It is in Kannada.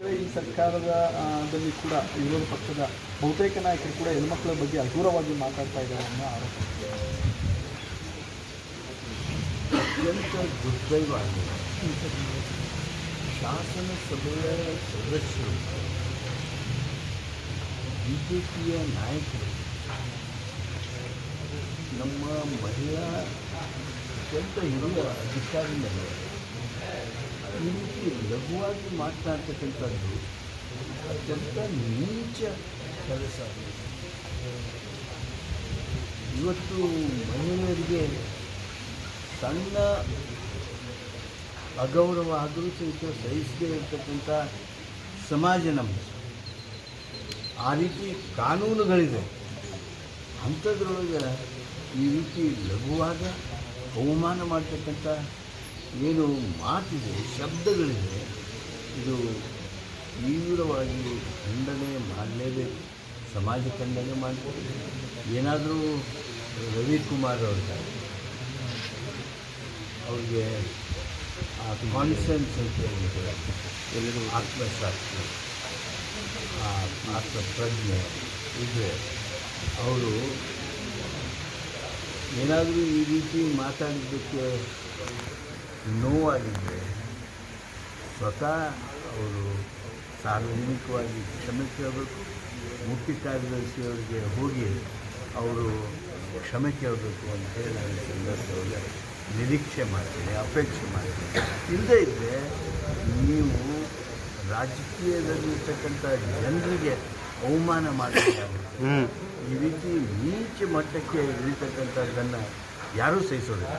ಈ ಸರ್ಕಾರದ ದಲ್ಲಿ ಕೂಡ ವಿರೋಧ ಪಕ್ಷದ ಬಹುತೇಕ ನಾಯಕರು ಕೂಡ ಹೆಣ್ಮಕ್ಳ ಬಗ್ಗೆ ಅಧೂರವಾಗಿ ಮಾತಾಡ್ತಾ ಇದ್ದಾರೆ ಅನ್ನೋ ಆರೋಪ. ಅತ್ಯಂತ ದುರ್ದೈವ ಆಗಿದೆ. ಶಾಸನ ಸಭೆಯ ಸದಸ್ಯರು ಬಿ ಜೆ ಪಿಯ ನಾಯಕರು, ನಮ್ಮ ಮಹಿಳಾ ಅತ್ಯಂತ ಹಿರಿಯ ಅಧಿಕಾರಿಗಳು ಈ ರೀತಿ ಲಘುವಾಗಿ ಮಾತನಾಡ್ತಕ್ಕಂಥದ್ದು ಅತ್ಯಂತ ನೀಚ ಕೆಲಸ. ಇವತ್ತು ಮಹಿಳೆಯರಿಗೆ ಸಣ್ಣ ಅಗೌರವ ಆದರೂ ಸಹಿತ ಸಹಿಸದೇ ಇರತಕ್ಕಂಥ ಸಮಾಜ ನಮ್ಮ. ಆ ರೀತಿ ಕಾನೂನುಗಳಿದೆ. ಅಂಥದ್ರೊಳಗೆ ಈ ರೀತಿ ಲಘುವಾದ ಅವಮಾನ ಮಾಡ್ತಕ್ಕಂಥ ಏನು ಮಾತಿದೆ, ಶಬ್ದಗಳಿದೆ, ಇದು ತೀವ್ರವಾಗಿ ಖಂಡನೆ ಮಾಡಲೇಬೇಕು. ಸಮಾಜ ಖಂಡನೆ ಮಾಡಬೇಕು ಏನಾದರೂ ರವಿಕುಮಾರ್ ಅವ್ರಿದ್ದಾರೆ ಅವ್ರಿಗೆ ಆ ಕಾನ್ಫಿಡೆನ್ಸ್ ಅಂತ ಹೇಳಿದ್ರೆ ಎಲ್ಲರೂ ಆತ್ಮಸಾಕ್ಷಿ ಆ ಆತ್ಮಪ್ರಜ್ಞೆ ಇದ್ದರೆ ಅವರು ಏನಾದರೂ ಈ ರೀತಿ ಮಾತಾಡಿದ್ದಕ್ಕೆ ನೋವಾಗಿದ್ದರೆ ಸ್ವತಃ ಅವರು ಸಾರ್ವಜನಿಕವಾಗಿ ಕ್ಷಮೆ ಕೇಳಬೇಕು ಮುಖ್ಯ ಕಾರ್ಯದರ್ಶಿಯವರಿಗೆ ಹೋಗಿ ಅವರು ಕ್ಷಮೆ ಕೇಳಬೇಕು ಅಂತ ಹೇಳಿ ನಾನು ಸಂದರ್ಭದಲ್ಲಿ ನಿರೀಕ್ಷೆ ಮಾಡ್ತೀನಿ ಅಪೇಕ್ಷೆ ಮಾಡ್ತೀನಿ. ಇಲ್ಲದೇ ಇದ್ದರೆ ನೀವು ರಾಜಕೀಯದಲ್ಲಿರ್ತಕ್ಕಂಥ ಜನರಿಗೆ ಅವಮಾನ ಮಾಡಬೇಕಾಗುತ್ತೆ ಈ ರೀತಿ ನೀಚ ಮಟ್ಟಕ್ಕೆ ಇಳಿತಕ್ಕಂಥದ್ದನ್ನು ಯಾರೂ ಸಹಿಸೋದಿಲ್ಲ.